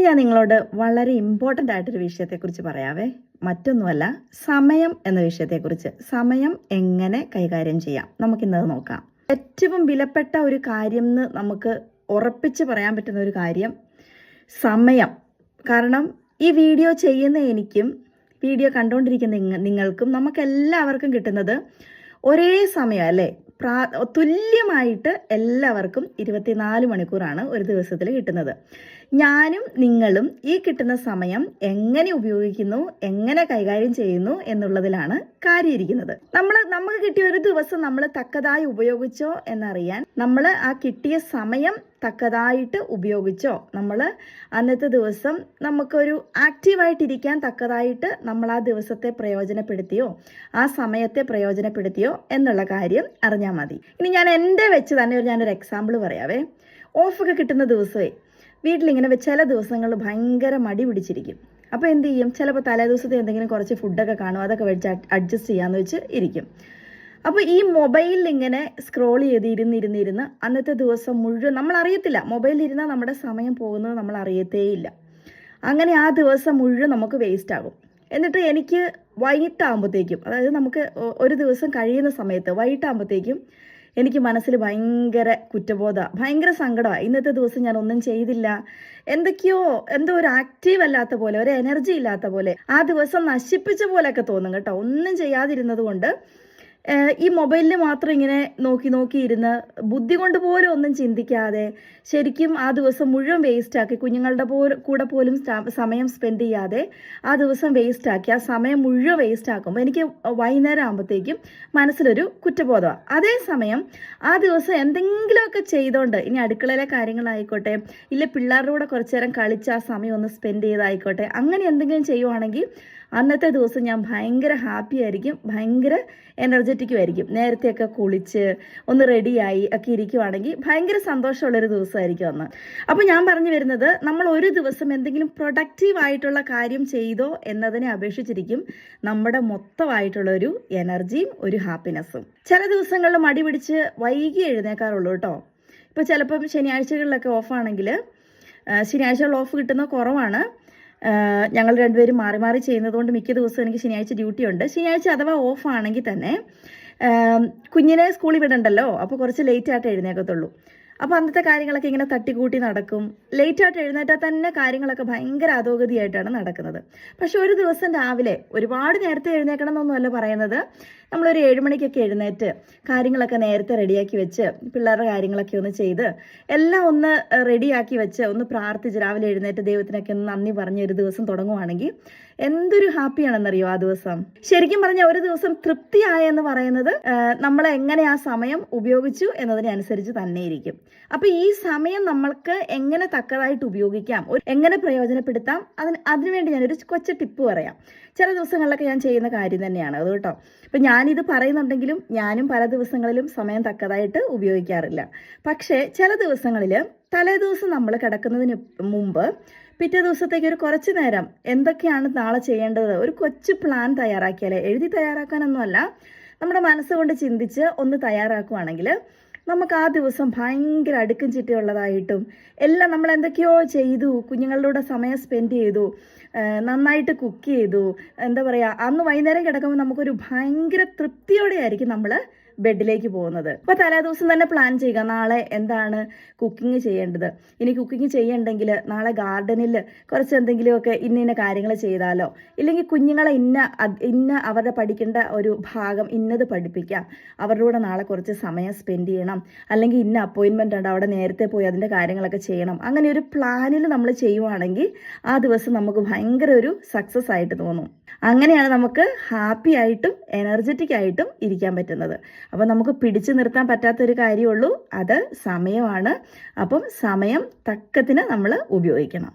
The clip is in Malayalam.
ഇനി ഞാൻ നിങ്ങളോട് വളരെ ഇമ്പോർട്ടന്റ് ആയിട്ടൊരു വിഷയത്തെക്കുറിച്ച് പറയാവേ. മറ്റൊന്നുമല്ല സമയം എന്ന വിഷയത്തെക്കുറിച്ച്. സമയം എങ്ങനെ കൈകാര്യം ചെയ്യാം? നമുക്കിന്നത് നോക്കാം. ഏറ്റവും വിലപ്പെട്ട ഒരു കാര്യം എന്ന് നമുക്ക് ഉറപ്പിച്ച് പറയാൻ പറ്റുന്ന ഒരു കാര്യം സമയം. കാരണം ഈ വീഡിയോ ചെയ്യുന്ന എനിക്കും വീഡിയോ കണ്ടുകൊണ്ടിരിക്കുന്ന നിങ്ങൾക്കും നിങ്ങൾക്കും നമുക്കെല്ലാവർക്കും കിട്ടുന്നത് ഒരേ സമയം അല്ലേ? പ്രാ തുല്യമായിട്ട് എല്ലാവർക്കും ഇരുപത്തിനാല് മണിക്കൂറാണ് ഒരു ദിവസത്തിൽ കിട്ടുന്നത്. ഞാനും നിങ്ങളും ഈ കിട്ടുന്ന സമയം എങ്ങനെ ഉപയോഗിക്കുന്നു എങ്ങനെ കൈകാര്യം ചെയ്യുന്നു എന്നുള്ളതിലാണ് കാര്യമിരിക്കുന്നത് നമ്മൾ നമുക്ക് കിട്ടിയ ഒരു ദിവസം നമ്മൾ തക്കതായി ഉപയോഗിച്ചോ എന്നറിയാൻ നമ്മൾ ആ കിട്ടിയ സമയം തക്കതായിട്ട് ഉപയോഗിച്ചോ. നമ്മൾ അന്നത്തെ ദിവസം നമുക്കൊരു ആക്റ്റീവായിട്ടിരിക്കാൻ തക്കതായിട്ട് നമ്മൾ ആ ദിവസത്തെ പ്രയോജനപ്പെടുത്തിയോ ആ സമയത്തെ പ്രയോജനപ്പെടുത്തിയോ എന്നുള്ള കാര്യം അറിഞ്ഞാൽ മതി. ഇനി ഞാൻ എന്റെ വെച്ച് തന്നെ ഒരു ഞാനൊരു എക്സാമ്പിൾ പറയാവേ. ഓഫൊക്കെ കിട്ടുന്ന ദിവസമേ വീട്ടിലിങ്ങനെ ചില ദിവസങ്ങൾ ഭയങ്കര മടി പിടിച്ചിരിക്കും. അപ്പോൾ എന്ത് ചെയ്യും? ചിലപ്പോൾ തലേദിവസത്തെ എന്തെങ്കിലും കുറച്ച് ഫുഡൊക്കെ കാണും. അതൊക്കെ വെച്ച് അഡ്ജസ്റ്റ് ചെയ്യാമെന്ന് വെച്ച് ഇരിക്കും. അപ്പോൾ ഈ മൊബൈലിൽ ഇങ്ങനെ സ്ക്രോൾ ചെയ്ത് ഇരുന്നിരുന്നിരുന്ന് അന്നത്തെ ദിവസം മുഴുവൻ നമ്മൾ അറിയത്തില്ല. മൊബൈലിൽ ഇരുന്നാൽ നമ്മുടെ സമയം പോകുന്നത് നമ്മൾ അറിയത്തേയില്ല അങ്ങനെ ആ ദിവസം മുഴുവൻ നമുക്ക് വേസ്റ്റ് ആകും. എന്നിട്ട് എനിക്ക് വൈകിട്ടാകുമ്പോഴത്തേക്കും അതായത് നമുക്ക് ഒരു ദിവസം കഴിയുന്ന സമയത്ത് വൈകിട്ടാകുമ്പോഴത്തേക്കും എനിക്ക് മനസ്സിൽ ഭയങ്കര കുറ്റബോധ ഭയങ്കര സങ്കടമാണ് ഇന്നത്തെ ദിവസം ഞാൻ ഒന്നും ചെയ്തില്ല. എന്തൊക്കെയോ എന്തോ ഒരു ആക്റ്റീവ് അല്ലാത്ത പോലെ ഒരു എനർജി ഇല്ലാത്ത പോലെ ആ ദിവസം നശിപ്പിച്ച പോലെയൊക്കെ തോന്നും കേട്ടോ. ഒന്നും ചെയ്യാതിരുന്നത് കൊണ്ട് ഈ മൊബൈലിൽ മാത്രം ഇങ്ങനെ നോക്കി നോക്കി ഇരുന്ന് ബുദ്ധി കൊണ്ട് പോലും ഒന്നും ചിന്തിക്കാതെ ശരിക്കും ആ ദിവസം മുഴുവൻ വേസ്റ്റാക്കി കുഞ്ഞുങ്ങളുടെ കൂടെ പോലും സമയം സ്പെൻഡ് ചെയ്യാതെ ആ ദിവസം വേസ്റ്റാക്കി ആ സമയം മുഴുവൻ വേസ്റ്റ് ആക്കുമ്പോൾ എനിക്ക് വൈകുന്നേരം ആകുമ്പോഴത്തേക്കും മനസ്സിലൊരു കുറ്റബോധമാണ് അതേസമയം ആ ദിവസം എന്തെങ്കിലുമൊക്കെ ചെയ്തോണ്ട് ഇനി അടുക്കളയിലെ കാര്യങ്ങളായിക്കോട്ടെ ഇല്ല പിള്ളേരുടെ കൂടെ കുറച്ചു നേരം കളിച്ച് ആ സമയം ഒന്ന് സ്പെൻഡ് ചെയ്തായിക്കോട്ടെ അങ്ങനെ എന്തെങ്കിലും ചെയ്യുവാണെങ്കിൽ അന്നത്തെ ദിവസം ഞാൻ ഭയങ്കര ഹാപ്പി ആയിരിക്കും ഭയങ്കര എനർജറ്റിക്കും ആയിരിക്കും. നേരത്തെയൊക്കെ കുളിച്ച് ഒന്ന് റെഡിയായി ഒക്കെ ഇരിക്കുവാണെങ്കിൽ ഭയങ്കര സന്തോഷമുള്ളൊരു ദിവസമായിരിക്കും അന്ന്. അപ്പോൾ ഞാൻ പറഞ്ഞു വരുന്നത് നമ്മൾ ഒരു ദിവസം എന്തെങ്കിലും പ്രൊഡക്റ്റീവ് ആയിട്ടുള്ള കാര്യം ചെയ്തോ എന്നതിനെ അപേക്ഷിച്ചിരിക്കും നമ്മുടെ മൊത്തമായിട്ടുള്ള ഒരു എനർജിയും ഒരു ഹാപ്പിനെസ്സും ചില ദിവസങ്ങളിൽ മടി പിടിച്ച് വൈകി എഴുന്നേക്കാറുള്ളൂ കേട്ടോ. ഇപ്പോൾ ചിലപ്പം ശനിയാഴ്ചകളിലൊക്കെ ഓഫാണെങ്കിൽ ശനിയാഴ്ചകൾ ഓഫ് കിട്ടുന്ന കുറവാണ്. ഞങ്ങൾ രണ്ടുപേരും മാറി മാറി ചെയ്യുന്നതുകൊണ്ട് മിക്ക ദിവസവും എനിക്ക് ശനിയാഴ്ച ഡ്യൂട്ടി ഉണ്ട്. ശനിയാഴ്ച അഥവാ ഓഫ് ആണെങ്കിൽ തന്നെ കുഞ്ഞിനെ സ്കൂളിൽ വിടണ്ടല്ലോ? അപ്പോൾ കുറച്ച് ലേറ്റ് ആയിട്ട് എഴുന്നേക്കത്തുള്ളൂ. അപ്പോൾ അന്നത്തെ കാര്യങ്ങളൊക്കെ ഇങ്ങനെ തട്ടിക്കൂട്ടി നടക്കും. ലേറ്റായിട്ട് എഴുന്നേറ്റാൽ തന്നെ കാര്യങ്ങളൊക്കെ ഭയങ്കര അധോഗതിയായിട്ടാണ് നടക്കുന്നത്. പക്ഷെ ഒരു ദിവസം രാവിലെ ഒരുപാട് നേരത്തെ എഴുന്നേക്കണം എന്നൊന്നുമല്ല പറയുന്നത്. നമ്മളൊരു ഏഴ് മണിക്കൊക്കെ എഴുന്നേറ്റ് കാര്യങ്ങളൊക്കെ നേരത്തെ റെഡിയാക്കി വെച്ച് പിള്ളേരുടെ കാര്യങ്ങളൊക്കെ ഒന്ന് ചെയ്ത് എല്ലാം ഒന്ന് റെഡിയാക്കി വെച്ച് ഒന്ന് പ്രാർത്ഥിച്ച് രാവിലെ എഴുന്നേറ്റ് ദൈവത്തിനൊക്കെ ഒന്ന് നന്ദി പറഞ്ഞ് ഒരു ദിവസം തുടങ്ങുവാണെങ്കിൽ എന്തൊരു ഹാപ്പിയാണെന്നറിയോ ആ ദിവസം? ശരിക്കും പറഞ്ഞാൽ ഒരു ദിവസം തൃപ്തിയായ എന്ന് പറയുന്നത് നമ്മൾ എങ്ങനെ ആ സമയം ഉപയോഗിച്ചു എന്നതിനനുസരിച്ച് തന്നെ ഇരിക്കും അപ്പൊ ഈ സമയം നമ്മൾക്ക് എങ്ങനെ തക്കതായിട്ട് ഉപയോഗിക്കാം എങ്ങനെ പ്രയോജനപ്പെടുത്താം അതിന് അതിനുവേണ്ടി ഞാനൊരു കൊച്ചു ടിപ്പ് പറയാം. ചില ദിവസങ്ങളിലൊക്കെ ഞാൻ ചെയ്യുന്ന കാര്യം തന്നെയാണ് അത് കേട്ടോ. ഇപ്പം ഞാനിത് പറയുന്നുണ്ടെങ്കിലും ഞാനും പല ദിവസങ്ങളിലും സമയം തക്കതായിട്ട് ഉപയോഗിക്കാറില്ല. പക്ഷേ ചില ദിവസങ്ങളിൽ തലേ ദിവസം നമ്മൾ കിടക്കുന്നതിന് മുമ്പ് പിറ്റേ ദിവസത്തേക്ക് ഒരു കുറച്ച് നേരം എന്തൊക്കെയാണ് നാളെ ചെയ്യേണ്ടത് ഒരു കൊച്ചു പ്ലാൻ തയ്യാറാക്കിയാലേ എഴുതി തയ്യാറാക്കാനൊന്നുമല്ല നമ്മുടെ മനസ്സുകൊണ്ട് ചിന്തിച്ച് ഒന്ന് തയ്യാറാക്കുവാണെങ്കിൽ നമുക്ക് ആ ദിവസം ഭയങ്കര അടുക്കും ചിട്ടയുള്ളതായിട്ടും എല്ലാം നമ്മൾ എന്തൊക്കെയോ ചെയ്തു കുഞ്ഞുങ്ങളുടെ സമയം സ്പെൻഡ് ചെയ്തു നന്നായിട്ട് കുക്ക് ചെയ്തു എന്താ പറയുക അന്ന് വൈകുന്നേരം കിടക്കുമ്പോൾ നമുക്കൊരു ഭയങ്കര തൃപ്തിയോടെ ആയിരിക്കും നമ്മൾ ബെഡിലേക്ക് പോകുന്നത്. അപ്പോൾ തലേ ദിവസം തന്നെ പ്ലാൻ ചെയ്യുക നാളെ എന്താണ് കുക്കിംഗ് ചെയ്യേണ്ടത്? ഇനി കുക്കിംഗ് ചെയ്യണ്ടെങ്കിൽ നാളെ ഗാർഡനിൽ കുറച്ച് എന്തെങ്കിലുമൊക്കെ ഇന്ന ഇന്ന കാര്യങ്ങൾ ചെയ്താലോ? ഇല്ലെങ്കിൽ കുഞ്ഞുങ്ങളെ ഇന്ന ഇന്ന അവരുടെ പഠിക്കേണ്ട ഒരു ഭാഗം ഇന്നത് പഠിപ്പിക്കാം. അവരുടെ കൂടെ നാളെ കുറച്ച് സമയം സ്പെൻഡ് ചെയ്യണം. അല്ലെങ്കിൽ ഇന്ന അപ്പോയിൻമെന്റ് ഉണ്ട് അവിടെ നേരത്തെ പോയി അതിന്റെ കാര്യങ്ങളൊക്കെ ചെയ്യണം. അങ്ങനെ ഒരു പ്ലാനിൽ നമ്മൾ ചെയ്യുവാണെങ്കിൽ ആ ദിവസം നമുക്ക് ഭയങ്കര ഒരു സക്സസ് ആയിട്ട് തോന്നും. അങ്ങനെയാണ് നമുക്ക് ഹാപ്പി ആയിട്ടും എനർജറ്റിക് ആയിട്ടും ഇരിക്കാൻ പറ്റുന്നത്. അപ്പം നമുക്ക് പിടിച്ചു നിർത്താൻ പറ്റാത്തൊരു കാര്യമുള്ളൂ. അത് സമയമാണ്. അപ്പം സമയം തക്കത്തിന് നമ്മൾ ഉപയോഗിക്കണം.